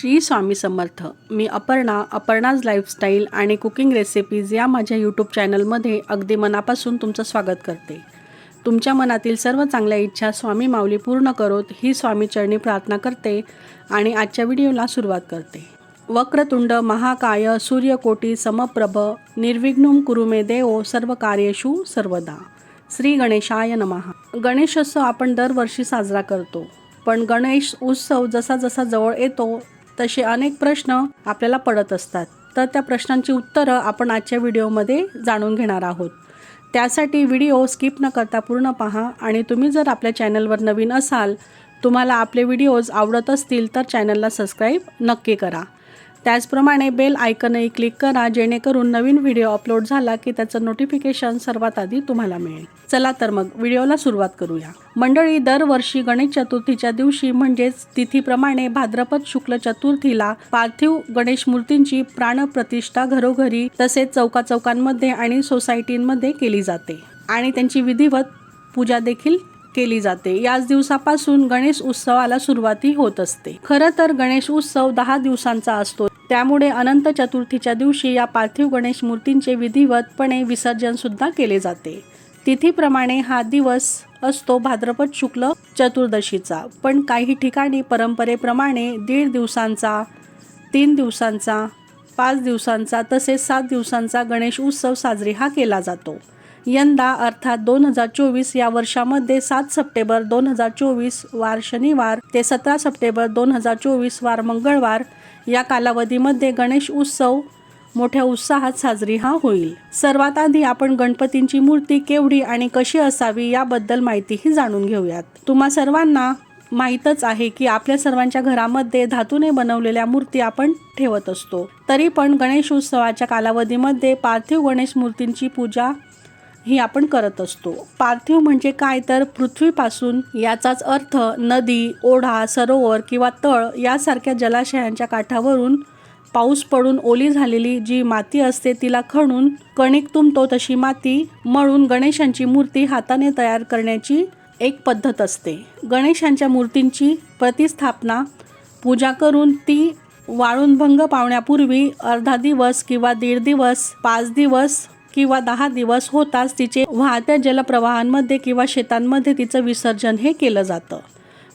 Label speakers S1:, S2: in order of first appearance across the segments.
S1: श्री स्वामी समर्थ. मी अपर्णा अपर्णाज लाईफस्टाईल आणि cooking recipes या माझ्या यूट्यूब चॅनलमध्ये अगदी मनापासून तुमचं स्वागत करते. तुमच्या मनातील सर्व चांगल्या इच्छा स्वामी माऊली पूर्ण करोत ही स्वामी चरणी प्रार्थना करते आणि आजच्या व्हिडिओला सुरुवात करते. वक्रतुंड महाकाय सूर्यकोटी समप्रभ निर्विघ्नुम कुरुमे देव सर्व कार्येषु सर्वदा. श्री गणेशाय नमः. गणेशोत्सव आपण दरवर्षी साजरा करतो. पण गणेश उत्सव जसा जसा जवळ येतो तसे अनेक प्रश्न आपल्याला पडत असतात. तर त्या प्रश्नांची उत्तरं आपण आजच्या व्हिडिओमध्ये जाणून घेणार आहोत. त्यासाठी व्हिडिओ स्किप न करता पूर्ण पहा आणि तुम्ही जर आपल्या चॅनलवर नवीन असाल तुम्हाला आपले व्हिडिओज आवडत असतील तर चॅनलला सबस्क्राईब नक्की करा. त्याचप्रमाणे बेल आयकनही क्लिक करा जेणेकरून नवीन व्हिडिओ अपलोड झाला की त्याचं नोटिफिकेशन सर्वात आधी तुम्हाला मिळेल. चला तर मग व्हिडिओला सुरुवात करूया. मंडळी दरवर्षी गणेश चतुर्थीच्या दिवशी म्हणजेच तिथीप्रमाणे भाद्रपद शुक्ल चतुर्थीला पार्थिव गणेश मूर्तींची प्राणप्रतिष्ठा घरोघरी तसेच चौका चौकांमध्ये आणि सोसायटींमध्ये केली जाते आणि त्यांची विधिवत पूजा देखील केली जाते. याच दिवसापासून गणेश उत्सवाला सुरुवाती होत असते. खरं तर गणेश उत्सव दहा दिवसांचा असतो. त्यामुळे अनंत चतुर्थीच्या दिवशी या पार्थिव गणेश मूर्तींचे विधिवतपणे विसर्जनसुद्धा केले जाते. तिथीप्रमाणे हा दिवस असतो भाद्रपद शुक्ल चतुर्दशीचा. पण काही ठिकाणी परंपरेप्रमाणे दीड दिवसांचा तीन दिवसांचा पाच दिवसांचा तसेच सात दिवसांचा गणेश उत्सव साजरी हा केला जातो. यंदा अर्थात दोन हजार चोवीस या वर्षामध्ये सात सप्टेंबर दोन हजार चोवीस वार शनिवार ते सतरा सप्टेंबर दोन हजार चोवीस वार मंगळवार या कालावधीमध्ये गणेश उत्सव मोठ्या उत्साहात साजरी हा होईल. सर्वात आधी आपण गणपतींची मूर्ती केवढी आणि कशी असावी याबद्दल माहितीही जाणून घेऊयात. तुम्हा सर्वांना माहीतच आहे की आपल्या सर्वांच्या घरामध्ये धातूने बनवलेल्या मूर्ती आपण ठेवत असतो. तरी पण गणेश उत्सवाच्या कालावधीमध्ये पार्थिव गणेश मूर्तींची पूजा ही आपण करत असतो. पार्थिव म्हणजे काय तर पृथ्वीपासून याचाच अर्थ नदी ओढा सरोवर किंवा तळ यासारख्या जलाशयांच्या काठावरून पाऊस पडून ओली झालेली जी माती असते तिला खणून कणिक तुंबतो तशी माती मळून गणेशांची मूर्ती हाताने तयार करण्याची एक पद्धत असते. गणेशांच्या मूर्तींची प्रतिस्थापना पूजा करून ती वाळून भंग पावण्यापूर्वी अर्धा दिवस किंवा दीड दिवस पाच दिवस किंवा दहा दिवस होताच तिचे वाहत्या जलप्रवाहांमध्ये किंवा शेतांमध्ये तिचं विसर्जन हे केलं जातं.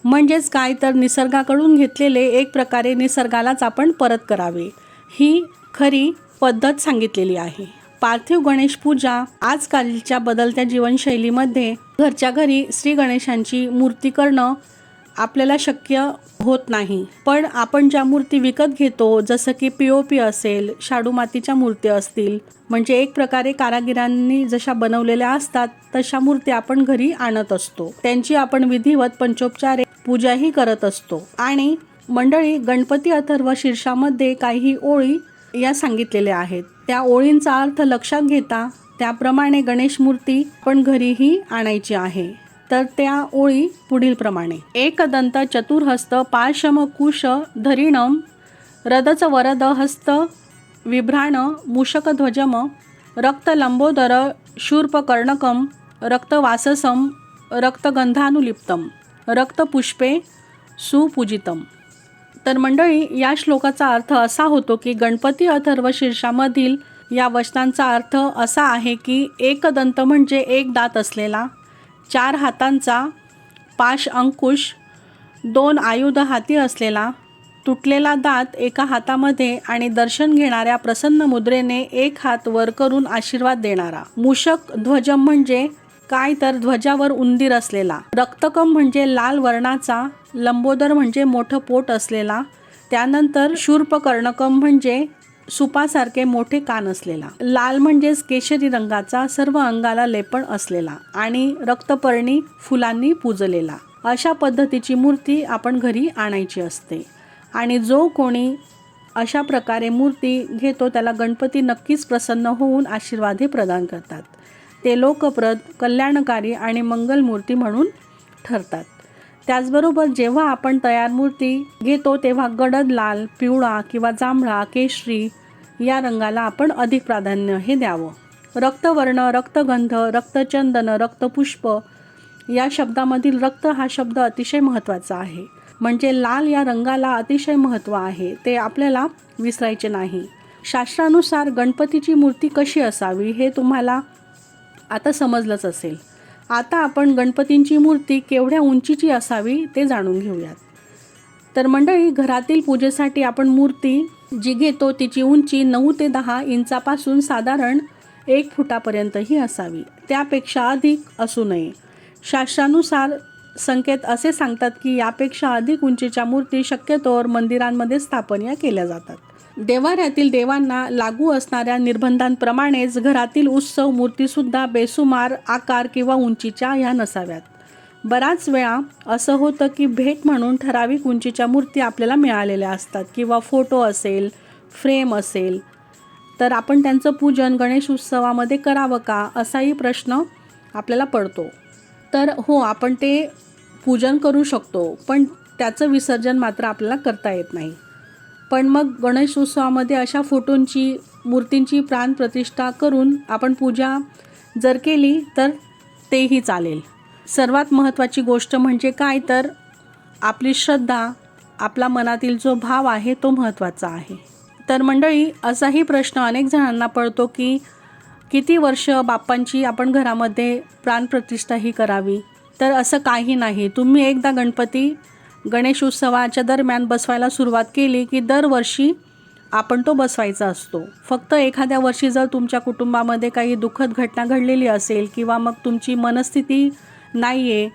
S1: म्हणजेच काय तर निसर्गाकडून घेतलेले एक प्रकारे निसर्गालाच आपण परत करावे. ही खरी पद्धत सांगितलेली आहे. पार्थिव गणेश पूजा आजकालच्या बदलत्या जीवनशैलीमध्ये घरच्या घरी श्री गणेशांची मूर्ती करणं आपल्याला शक्य होत नाही. पण आपण ज्या मूर्ती विकत घेतो जसं की पी ओ पी असेल शाडू मातीच्या मूर्ती असतील म्हणजे एक प्रकारे कारागिरांनी जशा बनवलेल्या असतात तशा मूर्ती आपण घरी आणत असतो. त्यांची आपण विधिवत पंचोपचारे पूजाही करत असतो. आणि मंडळी गणपती अथर्व शीर्षामध्ये काही ओळी या सांगितलेल्या आहेत. त्या ओळींचा अर्थ लक्षात घेता त्याप्रमाणे गणेश मूर्ती पण घरीही आणायची आहे. तर त्या ओळी पुढील प्रमाणे एकदंत चतुर्हस्त पाशम कुश धरिणम रदच वरद हस्त विभ्राण मूषकध्वजम रक्तलंबोदर शूर्पकर्णकम रक्तवाससम रक्तगंधानुलिप्तम रक्तपुष्पे सुपूजितम. तर मंडळी या श्लोकाचा अर्थ असा होतो की गणपती अथर्व शीर्षामधील या वचनांचा अर्थ असा आहे की एकदंत म्हणजे एक दात असलेला चार हातांचा पाश अंकुश दोन आयुध हाती असलेला तुटलेला दात एका हातामध्ये आणि दर्शन घेणाऱ्या प्रसन्न मुद्रेने एक हात वर करून आशीर्वाद देणारा. मूषक ध्वजम म्हणजे काय तर ध्वजावर उंदीर असलेला. रक्तकम म्हणजे लाल वर्णाचा लंबोदर म्हणजे मोठं पोट असलेला. त्यानंतर शूर्प कर्णकम म्हणजे सुपासारखे मोठे कान असलेला. लाल म्हणजेच केशरी रंगाचा सर्व अंगाला लेपण असलेला आणि रक्तपर्णी फुलांनी पूजलेला. अशा पद्धतीची मूर्ती आपण घरी आणायची असते. आणि जो कोणी अशा प्रकारे मूर्ती घेतो त्याला गणपती नक्कीच प्रसन्न होऊन आशीर्वादे प्रदान करतात. ते लोकप्रद कल्याणकारी आणि मंगलमूर्ती म्हणून ठरतात. त्याचबरोबर जेव्हा आपण तयार मूर्ती घेतो तेव्हा गडद लाल पिवळा किंवा जांभळा केशरी या रंगाला आपण अधिक प्राधान्य हे द्यावं. रक्तवर्ण रक्तगंध रक्तचंदन रक्तपुष्प या शब्दामधील रक्त हा शब्द अतिशय महत्त्वाचा आहे. म्हणजे लाल या रंगाला अतिशय महत्त्व आहे ते आपल्याला विसरायचे नाही. शास्त्रानुसार गणपतीची मूर्ती कशी असावी हे तुम्हाला आता समजलंच असेल. आता आपण गणपतींची मूर्ती केवढ्या उंचीची असावी ते जाणून घेऊयात. तर मंडळी घरातील पूजेसाठी आपण मूर्ती जी घेतो तिची उंची नऊ ते दहा इंचापासून साधारण एक फुटापर्यंतही असावी. त्यापेक्षा अधिक असू नये. शास्त्रानुसार संकेत असे सांगतात की यापेक्षा अधिक उंचीच्या मूर्ती शक्यतोवर मंदिरांमध्ये स्थापन या केल्या जातात. देवाऱ्यातील देवांना लागू असणाऱ्या निर्बंधांप्रमाणेच घरातील उत्सव मूर्तीसुद्धा बेसुमार आकार किंवा उंचीच्या ह्या नसाव्यात. बराच वेळा असं होतं की भेट म्हणून ठराविक उंचीच्या मूर्ती आपल्याला मिळालेल्या असतात किंवा फोटो असेल फ्रेम असेल. तर आपण त्यांचं पूजन गणेश उत्सवामध्ये करावं का असाही प्रश्न आपल्याला पडतो. तर हो आपण ते पूजन करू शकतो पण त्याचं विसर्जन मात्र आपल्याला करता येत नाही. पण मग गणेश उत्सवामध्ये अशा फोटोंची मूर्तींची प्राणप्रतिष्ठा करून आपण पूजा जर केली तर तेही चालेल. सर्वात महत्त्वाची गोष्ट म्हणजे काय तर आपली श्रद्धा आपला मनातील जो भाव आहे तो महत्त्वाचा आहे. तर मंडळी असाही प्रश्न अनेक जणांना पडतो की किती वर्ष बाप्पांची आपण घरामध्ये प्राणप्रतिष्ठा ही करावी? तर असं काही नाही. तुम्ही एकदा गणपती गणेश उत्सवाच्या दरम्यान बसवायला सुरुवात केली की दरवर्षी आपण तो बसवायचा असतो. फक्त एखाद्या वर्षी जर तुमच्या कुटुंबामध्ये काही दुःखद घटना घडलेली असेल किंवा मग तुमची मनस्थिती नाही आहे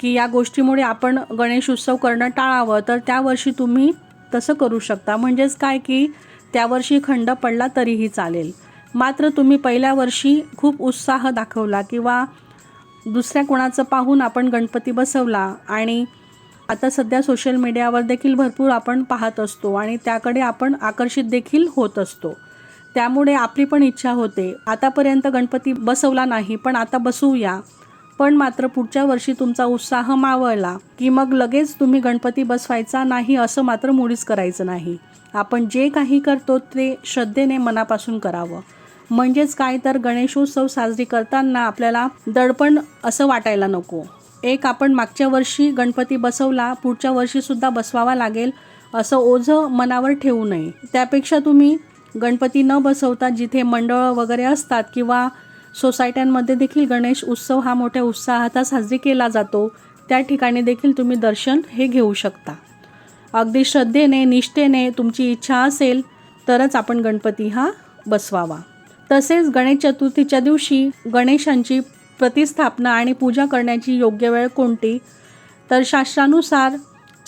S1: की या गोष्टीमुळे आपण गणेश उत्सव करणं टाळावं तर त्या वर्षी तुम्ही तसं करू शकता. म्हणजेच काय की त्या वर्षी खंड पडला तरीही चालेल. मात्र तुम्ही पहिल्या वर्षी खूप उत्साह दाखवला किंवा दुसऱ्या कोणाचं पाहून आपण गणपती बसवला आणि आता सध्या सोशल मीडियावर देखील भरपूर आपण पाहत असतो आणि त्याकडे आपण आकर्षित देखील होत असतो. त्यामुळे आपली पण इच्छा होते. आतापर्यंत गणपती बसवला नाही पण आता बसवूया. पण मात्र पुढच्या वर्षी तुमचा उत्साह मावळला की मग लगेच तुम्ही गणपती बसवायचा नाही असं मात्र मुळीच करायचं नाही. आपण जे काही करतो ते श्रद्धेने मनापासून करावं. म्हणजेच काय तर गणेशोत्सव साजरी करताना आपल्याला दडपण असं वाटायला नको. एक आपण मागच्या वर्षी गणपती बसवला पुढच्या वर्षीसुद्धा बसवावा लागेल असं ओझं मनावर ठेवू नये. त्यापेक्षा तुम्ही गणपती न बसवता जिथे मंडळं वगैरे असतात किंवा सोसायट्यांमध्ये देखील गणेश उत्सव हा मोठ्या उत्साहात साजरी केला जातो त्या ठिकाणी देखील तुम्ही दर्शन हे घेऊ शकता. अगदी श्रद्धेने निष्ठेने तुमची इच्छा असेल तरच आपण गणपती हा बसवावा. तसेच गणेश चतुर्थीच्या दिवशी गणेशांची प्रतिस्थापना आणि पूजा करण्याची योग्य वेळ कोणती? तर शास्त्रानुसार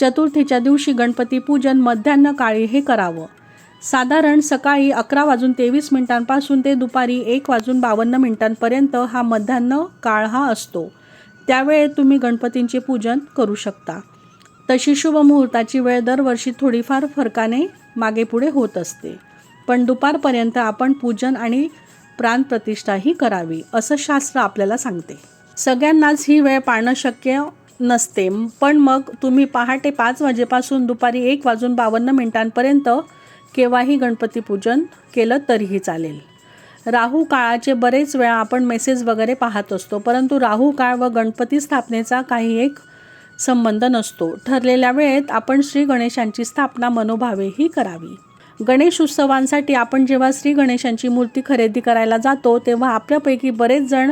S1: चतुर्थीच्या दिवशी गणपती पूजन मध्यान्ह काळी हे करावं. साधारण सकाळी अकरा वाजून तेवीस मिनिटांपासून ते दुपारी एक वाजून बावन्न मिनिटांपर्यंत हा मध्यान्ह काळ हा असतो. त्यावेळेत तुम्ही गणपतींचे पूजन करू शकता. तशी शुभ मुहूर्ताची वेळ दरवर्षी थोडीफार फरकाने मागेपुढे होत असते. पण दुपारपर्यंत आपण पूजन आणि प्राणप्रतिष्ठाही करावी असं शास्त्र आपल्याला सांगते. सगळ्यांनाच ही वेळ पाळणं शक्य नसते पण मग तुम्ही पहाटे पाच वाजेपासून दुपारी एक वाजून बावन्न मिनिटांपर्यंत केव्हाही गणपती पूजन केलं तरीही चालेल. राहू काळाचे बरेच वेळा आपण मेसेज वगैरे पाहत असतो परंतु राहू काळ व गणपती स्थापनेचा काही एक संबंध नसतो. ठरलेल्या वेळेत आपण श्री गणेशांची स्थापना मनोभावेही करावी. गणेश उत्सवांसाठी आपण जेव्हा श्री गणेशांची मूर्ती खरेदी करायला जातो तेव्हा आपल्यापैकी बरेच जण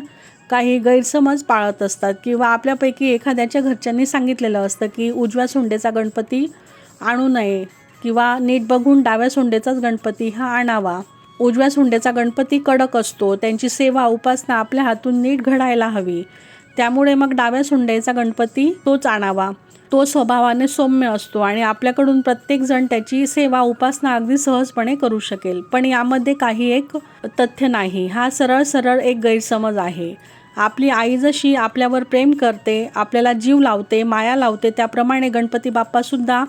S1: काही गैरसमज पाळत असतात किंवा आपल्यापैकी एखाद्याच्या घरच्यांनी सांगितलेलं असतं की उजव्या सोंडेचा गणपती आणू नये किंवा नीट बघून डाव्या सोंडेचाच गणपती हा आणावा. उजव्या सोंडेचा गणपती कडक असतो त्यांची सेवा उपासना आपल्या हातून नीट घडायला हवी. त्यामुळे मग डाव्या सोंडेचा गणपती तोच आणावा. तो स्वभावाने सौम्य असतो आणि आपल्याकडून प्रत्येकजण त्याची सेवा उपासना अगदी सहजपणे करू शकेल. पण यामध्ये काही एक तथ्य नाही. हा सरळ सरळ एक गैरसमज आहे. आपली आई जशी आपल्यावर प्रेम करते आपल्याला जीव लावते माया लावते त्याप्रमाणे गणपती बाप्पासुद्धा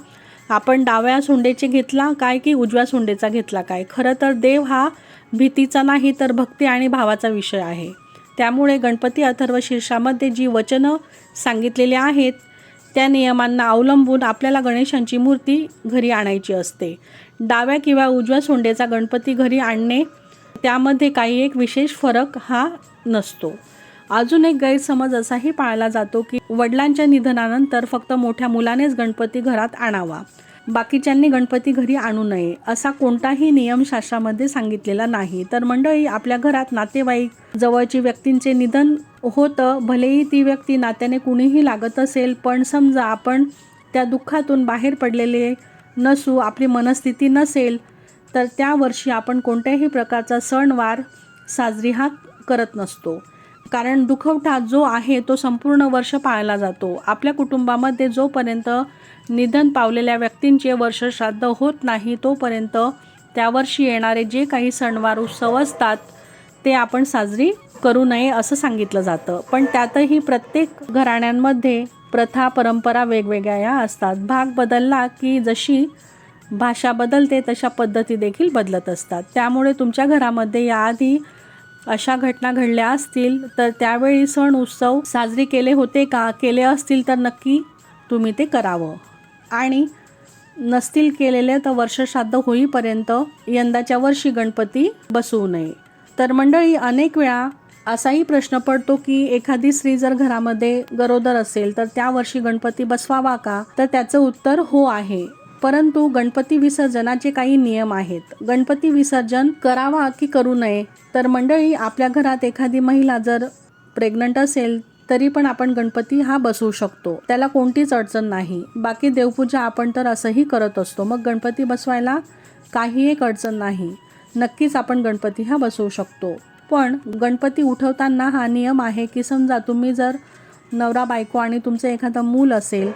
S1: आपण डाव्या सोंडेचे घेतला काय की उजव्या सोंडेचा घेतला काय? खरं तर देव हा भीतीचा नाही तर भक्ती आणि भावाचा विषय आहे. त्यामुळे गणपती अथर्व शीर्षामध्ये जी वचनं सांगितलेली आहेत त्या नियमांना अवलंबून आपल्याला गणेशांची मूर्ती घरी आणायची असते. डाव्या किंवा उजव्या सोंडेचा गणपती घरी आणणे त्यामध्ये काही एक विशेष फरक हा नसतो. अजून एक गैरसमज असाही पाळला जातो की वडिलांच्या निधनानंतर फक्त मोठ्या मुलानेच गणपती घरात आणावा. बाकीच्यांनी गणपती घरी आणू नये असा कोणताही नियम शास्त्रामध्ये सांगितलेला नाही. तर मंडळी आपल्या घरात नातेवाईक जवळची व्यक्तींचे निधन होतं भलेही ती व्यक्ती नात्याने कुणीही लागत असेल पण समजा आपण त्या दुःखातून बाहेर पडलेले नसू आपली मनस्थिती नसेल तर त्या वर्षी आपण कोणत्याही प्रकारचा सणवार साजरी हा करत नसतो. कारण दुखवटा जो आहे तो संपूर्ण वर्ष पाळला जातो. आपल्या कुटुंबामध्ये जोपर्यंत निधन पावलेल्या व्यक्तींचे वर्ष श्राद्ध होत नाही तोपर्यंत त्या वर्षी येणारे जे काही सणवार उत्सव असतात ते आपण साजरी करू नये असं सांगितलं जातं. पण त्यातही प्रत्येक घराण्यांमध्ये प्रथा परंपरा वेगवेगळ्या या असतात. भाग बदलला की जशी भाषा बदलते तशा पद्धती देखील बदलत असतात. त्यामुळे तुमच्या घरामध्ये याआधी अशा घटना घडल्या असतील तर त्यावेळी सण उत्सव साजरे केले होते का? केले असतील तर नक्की तुम्ही ते करावं. आणि नसतील केलेले तर वर्षश्राद्ध होईपर्यंत यंदाच्या वर्षी गणपती बसवू नये. तर मंडळी अनेक वेळा असाही प्रश्न पडतो की एखादी स्त्री जर घरामध्ये गरोदर असेल तर त्या वर्षी गणपती बसवावा का? तर त्याचं उत्तर हो आहे. परंतु गणपती विसर्जनाचे काही नियम आहेत. गणपती विसर्जन करावा की करू नये? तर मंडळी आपल्या घरात एखादी महिला जर प्रेग्नंट असेल तरी पण आपण गणपती हा बसवू शकतो. त्याला कोणतीच अडचण नाही. बाकी देवपूजा आपण तर असंही करत असतो. मग गणपती बसवायला काही एक अडचण नाही. नक्कीच आपण गणपती हा बसवू शकतो. पण गणपती उठवताना हा नियम आहे की समजा तुम्ही जर नवरा बायको आणि तुमचं एखादं मूल असेल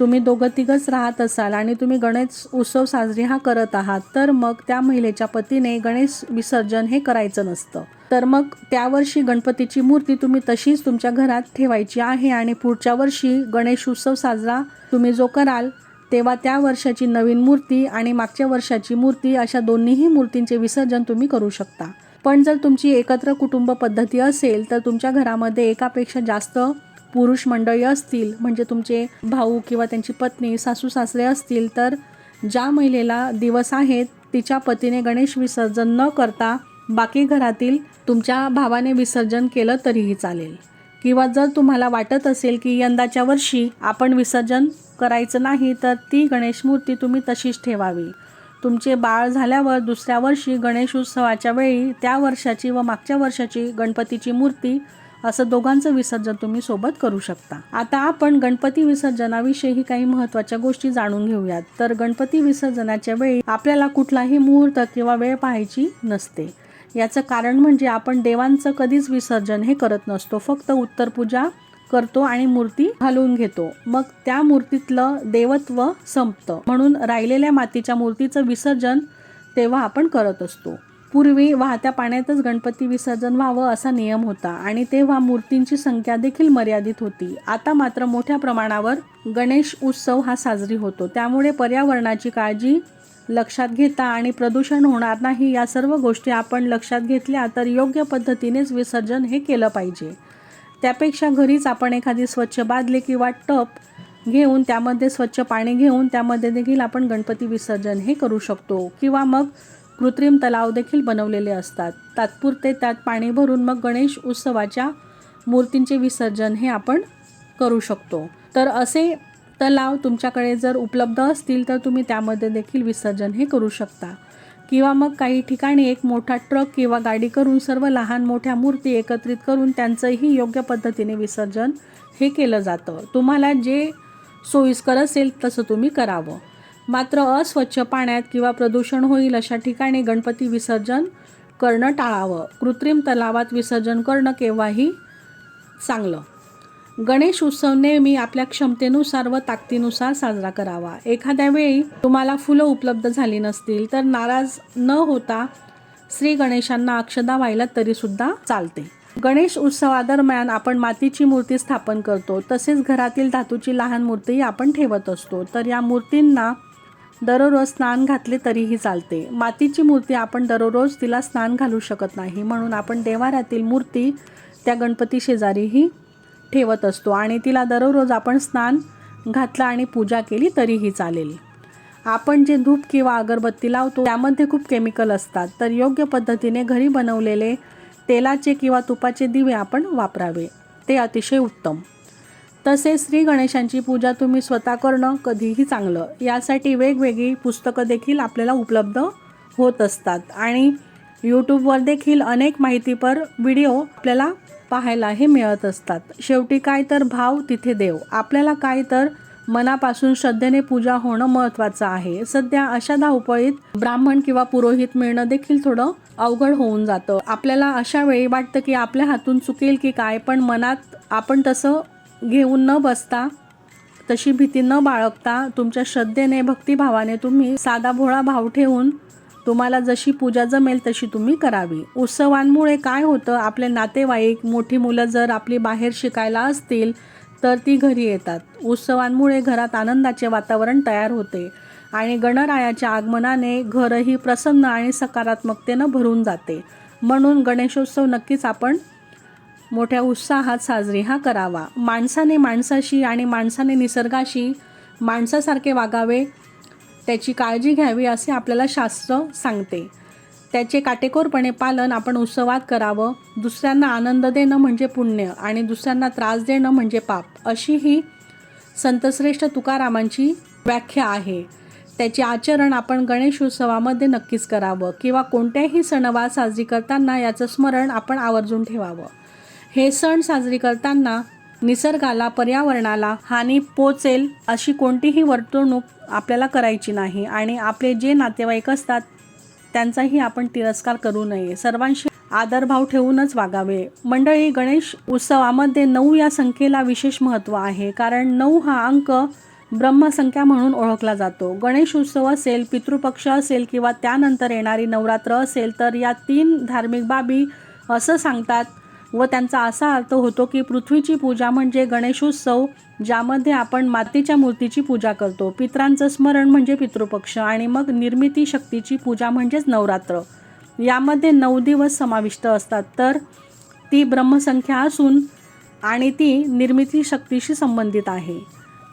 S1: तुम्ही दोघं तिघंच राहत असाल आणि तुम्ही गणेश उत्सव साजरी हा करत आहात तर मग त्या महिलेच्या पतीने गणेश विसर्जन हे करायचं नसतं. तर मग त्या वर्षी गणपतीची मूर्ती तुम्ही तशीच तुमच्या घरात ठेवायची आहे आणि पुढच्या वर्षी गणेश उत्सव साजरा तुम्ही जो कराल तेव्हा त्या वर्षाची नवीन मूर्ती आणि मागच्या वर्षाची मूर्ती अशा दोन्हीही मूर्तींचे विसर्जन तुम्ही करू शकता. पण जर तुमची एकत्र कुटुंब पद्धती असेल तर तुमच्या घरामध्ये एकापेक्षा जास्त पुरुष मंडळी असतील म्हणजे तुमचे भाऊ किंवा त्यांची पत्नी सासू सासरे असतील तर ज्या महिलेला दिवस आहेत तिच्या पतीने गणेश विसर्जन न करता बाकी घरातील तुमच्या भावाने विसर्जन केलं तरीही चालेल. किंवा जर तुम्हाला वाटत असेल की यंदाच्या वर्षी आपण विसर्जन करायचं नाही तर ती गणेश मूर्ती तुम्ही तशीच ठेवावी. तुमचे बाळ झाल्यावर दुसऱ्या वर्षी गणेश उत्सवाच्या वेळी त्या वर्षाची व मागच्या वर्षाची गणपतीची मूर्ती असं दोघांचं विसर्जन तुम्ही सोबत करू शकता. आता आपण गणपती विसर्जनाविषयी काही महत्त्वाच्या गोष्टी जाणून घेऊयात. तर गणपती विसर्जनाच्या वेळी आपल्याला कुठलाही मुहूर्त किंवा वेळ पाहायची नसते. याचं कारण म्हणजे आपण देवांचं कधीच विसर्जन हे करत नसतो. फक्त उत्तर पूजा करतो आणि मूर्ती घालून घेतो. मग त्या मूर्तीतलं देवत्व संपतं. म्हणून राहिलेल्या मातीच्या मूर्तीचं विसर्जन तेव्हा आपण करत असतो. पूर्वी वाहत्या पाण्यातच गणपती विसर्जन व्हावं असा नियम होता आणि तेव्हा मूर्तींची संख्या देखील मर्यादित होती. आता मात्र मोठ्या प्रमाणावर गणेश उत्सव हा साजरी होतो. त्यामुळे पर्यावरणाची काळजी लक्षात घेता आणि प्रदूषण होणार नाही या सर्व गोष्टी आपण लक्षात घेतल्या तर योग्य पद्धतीनेच विसर्जन हे केलं पाहिजे. त्यापेक्षा घरीच आपण एखादी स्वच्छ बादली किंवा टप घेऊन त्यामध्ये स्वच्छ पाणी घेऊन त्यामध्ये देखील आपण गणपती विसर्जन हे करू शकतो. किंवा मग कृत्रिम तलाव देखील बनवलेले असतात. तात्पुरते त्यात पाणी भरून मग गणेश उत्सवाच्या मूर्तींचे विसर्जन हे आपण करू शकतो. तर असे तलाव तुमच्याकडे जर उपलब्ध असतील तर तुम्ही त्यामध्ये देखील विसर्जन हे करू शकता. किंवा मग काही ठिकाणी एक मोठा ट्रक किंवा गाडी करून सर्व लहान मोठ्या मूर्ती एकत्रित करून त्यांचंही योग्य पद्धतीने विसर्जन हे केलं जातं. तुम्हाला जे सोयीस्कर असेल तसं तुम्ही करावं. मात्र अस्वच्छ पाण्यात किंवा प्रदूषण होईल अशा ठिकाणी गणपती विसर्जन करणं टाळावं. कृत्रिम तलावात विसर्जन करणं केव्हाही चांगलं. गणेश उत्सव नेहमी आपल्या क्षमतेनुसार व ताकदीनुसार साजरा करावा. एखाद्या वेळी तुम्हाला फुलं उपलब्ध झाली नसतील तर नाराज न होता श्री गणेशांना अक्षदा व्हायला तरीसुद्धा चालते. गणेश उत्सवादरम्यान आपण मातीची मूर्ती स्थापन करतो. तसेच घरातील धातूची लहान मूर्तीही आपण ठेवत असतो. तर या मूर्तींना दररोज स्नान घातले तरीही चालते. मातीची मूर्ती आपण दररोज तिला स्नान घालू शकत नाही. म्हणून आपण देवाऱ्यातील मूर्ती त्या गणपती शेजारीही ठेवत असतो आणि तिला दररोज आपण स्नान घातलं आणि पूजा केली तरीही चालेल. आपण जे धूप किंवा अगरबत्ती लावतो त्यामध्ये खूप केमिकल असतात. तर योग्य पद्धतीने घरी बनवलेले तेलाचे किंवा तुपाचे दिवे आपण वापरावे. ते अतिशय उत्तम. तसेच श्री गणेशांची पूजा तुम्ही स्वतः करणं कधीही चांगलं. यासाठी वेगवेगळी पुस्तकं देखील आपल्याला उपलब्ध होत असतात. आणि यूट्यूबवर देखील अनेक माहितीपर व्हिडिओ आपल्याला पाहायला हे मिळत असतात. शेवटी काय तर भाव तिथे देव. आपल्याला काय तर मनापासून श्रद्धेने पूजा होणं महत्त्वाचं आहे. सध्या अशा धावपळीत ब्राह्मण किंवा पुरोहित मिळणं देखील थोडं अवघड होऊन जातं. आपल्याला अशा वेळी वाटतं की आपल्या हातून चुकेल की काय पण मनात आपण तसं घेऊन न बसता तशी भीती न बाळगता तुमच्या श्रद्धेने भक्तिभावाने तुम्ही साधा भोळा भाव ठेवून तुम्हाला जशी पूजा जमेल तशी तुम्ही करावी. उत्सवांमुळे काय होतं आपले नातेवाईक मोठी मुलं जर आपली बाहेर शिकायला असतील तर ती घरी येतात. उत्सवांमुळे घरात आनंदाचे वातावरण तयार होते आणि गणरायाच्या आगमनाने घरही प्रसन्न आणि सकारात्मकतेनं भरून जाते. म्हणून गणेशोत्सव नक्कीच आपण मोठ्या उत्साहात साजरी हा करावा. माणसाने माणसाशी आणि माणसाने निसर्गाशी माणसासारखे वागावे त्याची काळजी घ्यावी असे आपल्याला शास्त्र सांगते. त्याचे काटेकोरपणे पालन आपण उत्सवात करावं. दुसऱ्यांना आनंद देणं म्हणजे पुण्य आणि दुसऱ्यांना त्रास देणं म्हणजे पाप. अशी ही संतश्रेष्ठ तुकारामांची व्याख्या आहे. त्याचे आचरण आपण गणेश उत्सवामध्ये नक्कीच करावं किंवा कोणत्याही सणवार साजरी करताना याचं स्मरण आपण आवर्जून ठेवावं. हे सण साजरी करताना निसर्गाला पर्यावरणाला हानी पोचेल अशी कोणतीही वर्तणूक आपल्याला करायची नाही. आणि आपले जे नातेवाईक असतात त्यांचाही आपण तिरस्कार करू नये. सर्वांशी आदरभाव ठेवूनच वागावे. मंडळी गणेश उत्सवामध्ये नऊ या संख्येला विशेष महत्त्व आहे. कारण नऊ हा अंक ब्रह्मसंख्या म्हणून ओळखला जातो. गणेश उत्सव असेल पितृपक्ष असेल किंवा त्यानंतर येणारी नवरात्र असेल तर या तीन धार्मिक बाबी असं सांगतात व त्यांचा असा अर्थ होतो की पृथ्वीची पूजा म्हणजे गणेशोत्सव ज्यामध्ये आपण मातीच्या मूर्तीची पूजा करतो. पित्रांचं स्मरण म्हणजे पितृपक्ष आणि मग निर्मिती शक्तीची पूजा म्हणजेच नवरात्र. यामध्ये नऊ दिवस समाविष्ट असतात. तर ती ब्रह्मसंख्या असून आणि ती निर्मिती शक्तीशी संबंधित आहे.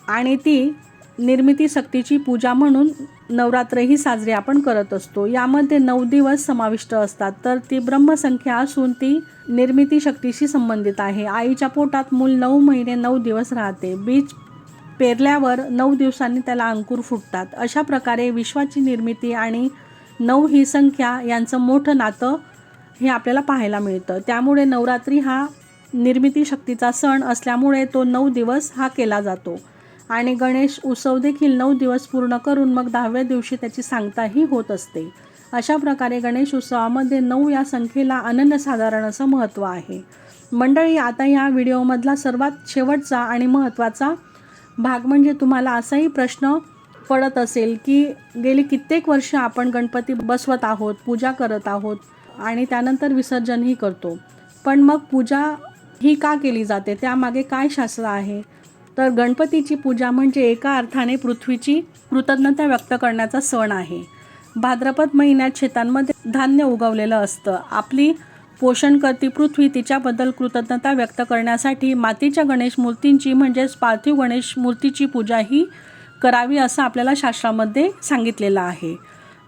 S1: आणि ती निर्मिती शक्तीची पूजा म्हणून नवरात्र ही साजरी आपण करत असतो. यामध्ये नऊ दिवस समाविष्ट असतात. तर ती ब्रह्मसंख्या असून ती निर्मिती शक्तीशी संबंधित आहे. आईच्या पोटात मूल नऊ महिने नऊ दिवस राहते. बीज पेरल्यावर नऊ दिवसांनी त्याला अंकुर फुटतात. अशा प्रकारे विश्वाची निर्मिती आणि नऊ ही संख्या यांचं मोठं नातं हे आपल्याला पाहायला मिळतं. त्यामुळे नवरात्री हा निर्मिती शक्तीचा सण असल्यामुळे तो नऊ दिवस हा केला जातो. आणि गणेश उत्सव देखील नऊ दिवस पूर्ण करून मग दहाव्या दिवशी त्याची सांगताही होत असते. अशा प्रकारे गणेश उत्सवामध्ये नऊ या संख्येला अनन्यसाधारण असं महत्त्व आहे. मंडळी आता या व्हिडिओमधला सर्वात शेवटचा आणि महत्त्वाचा भाग म्हणजे तुम्हाला असाही प्रश्न पडत असेल की गेली कित्येक वर्ष आपण गणपती बसवत आहोत पूजा करत आहोत आणि त्यानंतर विसर्जनही करतो. पण मग पूजा ही का केली जाते? त्यामागे काय शास्त्र आहे? तर गणपतीची पूजा म्हणजे एका अर्थाने पृथ्वीची कृतज्ञता व्यक्त करण्याचा सण आहे. भाद्रपद महिन्यात शेतांमध्ये धान्य उगवलेलं असतं. आपली पोषण करती पृथ्वी तिच्याबद्दल कृतज्ञता व्यक्त करण्यासाठी मातीच्या गणेश मूर्तींची म्हणजेच पार्थिव गणेश मूर्तीची पूजा ही करावी असं आपल्याला शास्त्रामध्ये सांगितलेलं आहे.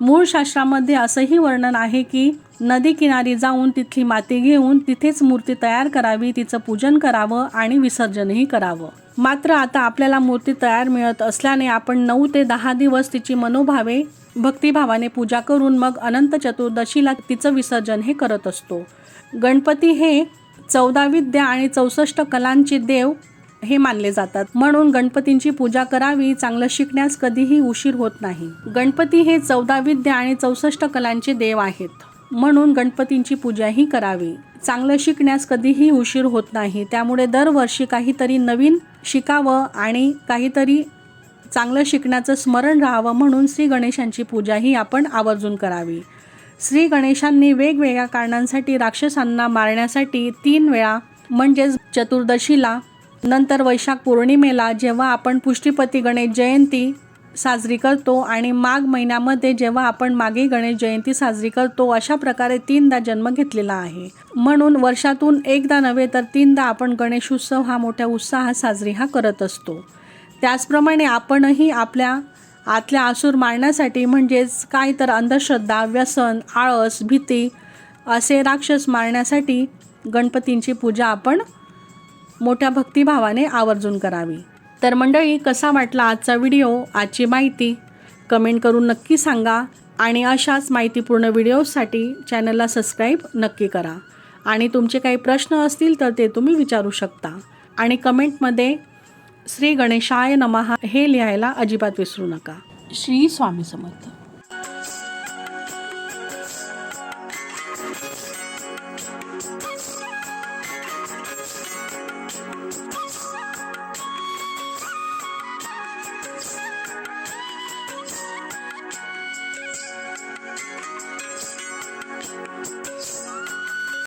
S1: मूळ शास्त्रामध्ये असंही वर्णन आहे की नदी किनारी जाऊन तिथली माती घेऊन तिथेच मूर्ती तयार करावी तिचं पूजन करावं आणि विसर्जनही करावं. मात्र आता आपल्याला मूर्ती तयार मिळत असल्याने आपण नऊ ते दहा दिवस तिची मनोभावे भक्तिभावाने पूजा करून मग अनंत चतुर्दशीला तिचं विसर्जन हे करत असतो. गणपती हे चौदा विद्या आणि चौसष्ट कलांचे देव हे मानले जातात. म्हणून गणपतींची पूजा करावी चांगलं शिकण्यास कधीही उशीर होत नाही. गणपती हे चौदा विद्या आणि चौसष्ट कलांचे देव आहेत. म्हणून गणपतींची पूजाही करावी. चांगलं शिकण्यास कधीही उशीर होत नाही. त्यामुळे दरवर्षी काहीतरी नवीन शिकावं आणि काहीतरी चांगलं शिकण्याचं स्मरण राहावं म्हणून श्री गणेशांची पूजाही आपण आवर्जून करावी. श्री गणेशांनी वेगवेगळ्या कारणांसाठी राक्षसांना मारण्यासाठी तीन वेळा म्हणजेच चतुर्दशीला नंतर वैशाख पौर्णिमेला जेव्हा आपण पुष्टीपती गणेश जयंती साजरी करतो आणि माघ महिन्यामध्ये जेव्हा आपण मागे गणेश जयंती साजरी करतो अशा प्रकारे तीनदा जन्म घेतलेला आहे. म्हणून वर्षातून एकदा नव्हे तर तीनदा आपण गणेशोत्सव हा मोठ्या उत्साहात साजरी हा करत असतो. त्याचप्रमाणे आपणही आपल्या आतल्या आसूर मारण्यासाठी म्हणजेच काय तर अंधश्रद्धा व्यसन आळस भीती असे राक्षस मारण्यासाठी गणपतींची पूजा आपण मोठ्या भक्तिभावाने आवर्जून करावी. तर मंडळी कसा वाटला आजचा व्हिडिओ? आजची माहिती? कमेंट करून नक्की सांगा आणि अशाच माहितीपूर्ण व्हिडिओसाठी चॅनलला सबस्क्राईब नक्की करा. आणि तुमचे काही प्रश्न असतील तर ते तुम्ही विचारू शकता. आणि कमेंटमध्ये श्री गणेशाय नमहा हे लिहायला अजिबात विसरू नका. श्री स्वामी समर्थ.